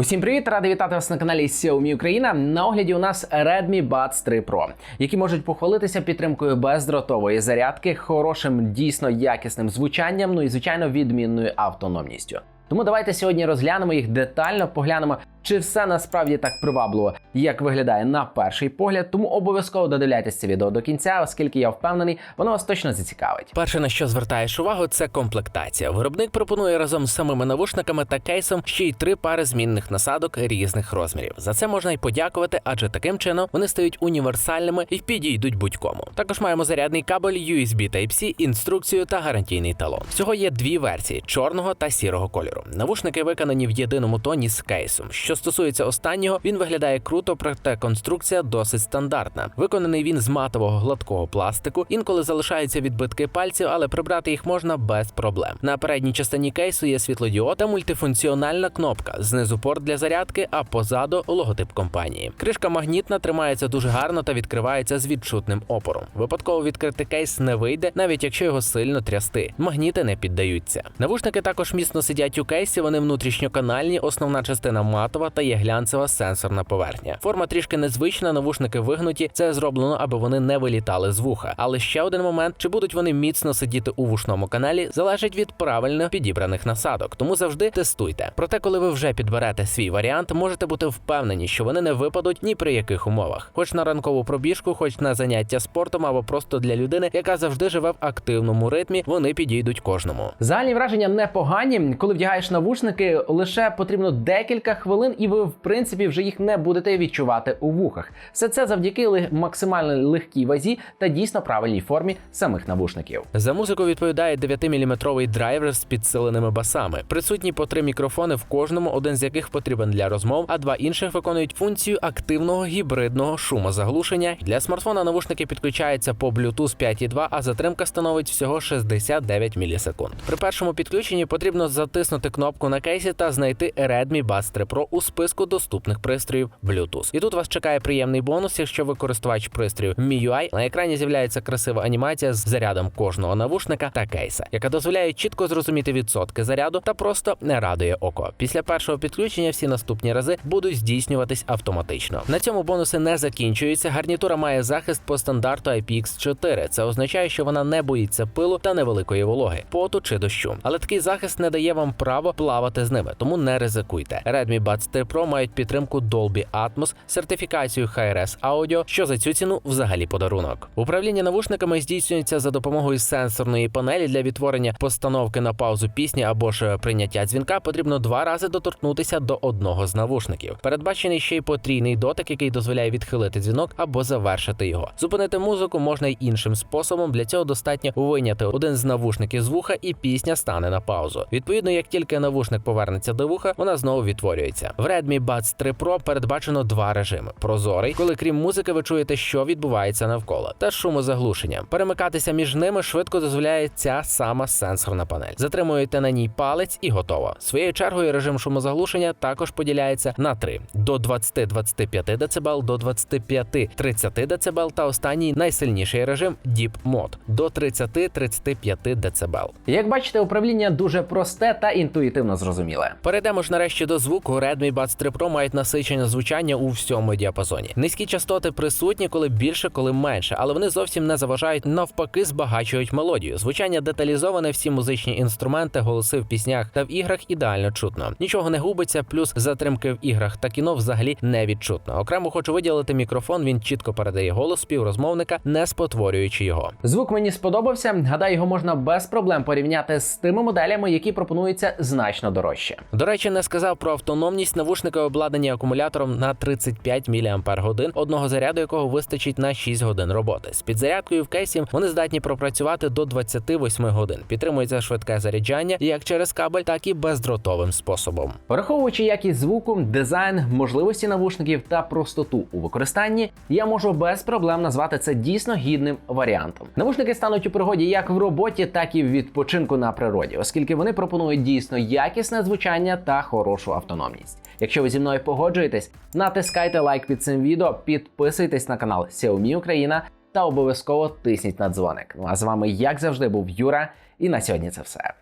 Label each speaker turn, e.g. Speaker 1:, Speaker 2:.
Speaker 1: Усім привіт! Радий вітати вас на каналі Xiaomi Україна. На огляді у нас Redmi Buds 3 Pro, які можуть похвалитися підтримкою бездротової зарядки, хорошим, дійсно якісним звучанням, ну і звичайно відмінною автономністю. Тому давайте сьогодні розглянемо їх детально, поглянемо, чи все насправді так привабливо, як виглядає на перший погляд. Тому обов'язково додивляйтесь це відео до кінця, оскільки я впевнений, воно вас точно зацікавить.
Speaker 2: Перше на що звертаєш увагу, це комплектація. Виробник пропонує разом з самими навушниками та кейсом ще й три пари змінних насадок різних розмірів. За це можна й подякувати, адже таким чином вони стають універсальними і підійдуть будь-кому. Також маємо зарядний кабель USB Type-C, інструкцію та гарантійний талон. Всього є дві версії чорного та сірого кольору. Навушники виконані в єдиному тоні з кейсом. Що стосується останнього, він виглядає круто, проте конструкція досить стандартна. Виконаний він з матового гладкого пластику. Інколи залишаються відбитки пальців, але прибрати їх можна без проблем. На передній частині кейсу є світлодіод та мультифункціональна кнопка. Знизу порт для зарядки, а позаду логотип компанії. Кришка магнітна тримається дуже гарно та відкривається з відчутним опором. Випадково відкрити кейс не вийде, навіть якщо його сильно трясти. Магніти не піддаються. Навушники також міцно сидять у кейсі. Вони внутрішньоканальні, основна частина матова та є глянцева сенсорна поверхня. Форма трішки незвична, навушники вигнуті. Це зроблено, аби вони не вилітали з вуха. Але ще один момент: чи будуть вони міцно сидіти у вушному каналі, залежить від правильно підібраних насадок. Тому завжди тестуйте. Проте, коли ви вже підберете свій варіант, можете бути впевнені, що вони не випадуть ні при яких умовах, хоч на ранкову пробіжку, хоч на заняття спортом, або просто для людини, яка завжди живе в активному ритмі, вони підійдуть кожному.
Speaker 1: Загальні враження непогані. Коли вдягаєш навушники, лише потрібно декілька хвилин, і ви, в принципі, вже їх не будете відчувати у вухах. Все це завдяки максимально легкій вазі та дійсно правильній формі самих навушників.
Speaker 2: За музику відповідає 9-мм драйвер з підсиленими басами. Присутні по три мікрофони в кожному, один з яких потрібен для розмов, а два інших виконують функцію активного гібридного шумозаглушення. Для смартфона навушники підключаються по Bluetooth 5.2, а затримка становить всього 69 мілісекунд. При першому підключенні потрібно затиснути кнопку на кейсі та знайти Redmi Buds 3 Pro у списку доступних пристроїв Bluetooth. І тут вас чекає приємний бонус, якщо ви користувач пристрою MIUI. На екрані з'являється красива анімація з зарядом кожного навушника та кейса, яка дозволяє чітко зрозуміти відсотки заряду та просто не радує око. Після першого підключення всі наступні рази будуть здійснюватись автоматично. На цьому бонуси не закінчуються. Гарнітура має захист по стандарту IPX4. Це означає, що вона не боїться пилу та невеликої вологи, поту чи дощу. Але такий захист не дає вам право плавати з ними, тому не ризикуйте. Redmi Buds 3 Pro мають підтримку Dolby Atmos, сертифікацію HRS Audio, що за цю ціну взагалі подарунок. Управління навушниками здійснюється за допомогою сенсорної панелі для відтворення постановки на паузу пісні або ж прийняття дзвінка. Потрібно два рази доторкнутися до одного з навушників. Передбачений ще й потрійний дотик, який дозволяє відхилити дзвінок або завершити його. Зупинити музику можна й іншим способом. Для цього достатньо вийняти один з навушників з вуха, і пісня стане на паузу. Відповідно, як тільки навушник повернеться до вуха, вона знову відтворюється. В Redmi Buds 3 Pro передбачено два режими: прозорий, коли крім музики ви чуєте, що відбувається навколо, та шумозаглушення. Перемикатися між ними швидко дозволяє ця сама сенсорна панель. Затримуєте на ній палець і готово. Своєю чергою режим шумозаглушення також поділяється на три: до 20-25 дБ, до 25-30 дБ та останній найсильніший режим Deep Mode до 30-35 дБ.
Speaker 1: Як бачите, управління дуже просте та інтуїтивно зрозуміле.
Speaker 2: Перейдемо ж нарешті до звуку. Redmi Buds 3 Pro мають насичення звучання у всьому діапазоні. Низькі частоти присутні, коли більше, коли менше, але вони зовсім не заважають, навпаки, збагачують мелодію. Звучання деталізоване, всі музичні інструменти, голоси в піснях та в іграх ідеально чутно. Нічого не губиться, плюс затримки в іграх та кіно взагалі не відчутно. Окремо хочу виділити мікрофон. Він чітко передає голос співрозмовника, не спотворюючи його.
Speaker 1: Звук мені сподобався. Гадаю, його можна без проблем порівняти з тими моделями, які пропонуються значно дорожче.
Speaker 2: До речі, не сказав про автономність. Навушники обладнані акумулятором на 35 мАч, одного заряду якого вистачить на 6 годин роботи. З підзарядкою в кейсі вони здатні пропрацювати до 28 годин. Підтримується швидке заряджання як через кабель, так і бездротовим способом.
Speaker 1: Враховуючи якість звуку, дизайн, можливості навушників та простоту у використанні, я можу без проблем назвати це дійсно гідним варіантом. Навушники стануть у пригоді як в роботі, так і в відпочинку на природі, оскільки вони пропонують дійсно якісне звучання та хорошу автономність. Якщо ви зі мною погоджуєтесь, натискайте лайк під цим відео, підписуйтесь на канал Xiaomi Україна та обов'язково тисніть на дзвоник. Ну а з вами, як завжди, був Юра, і на сьогодні це все.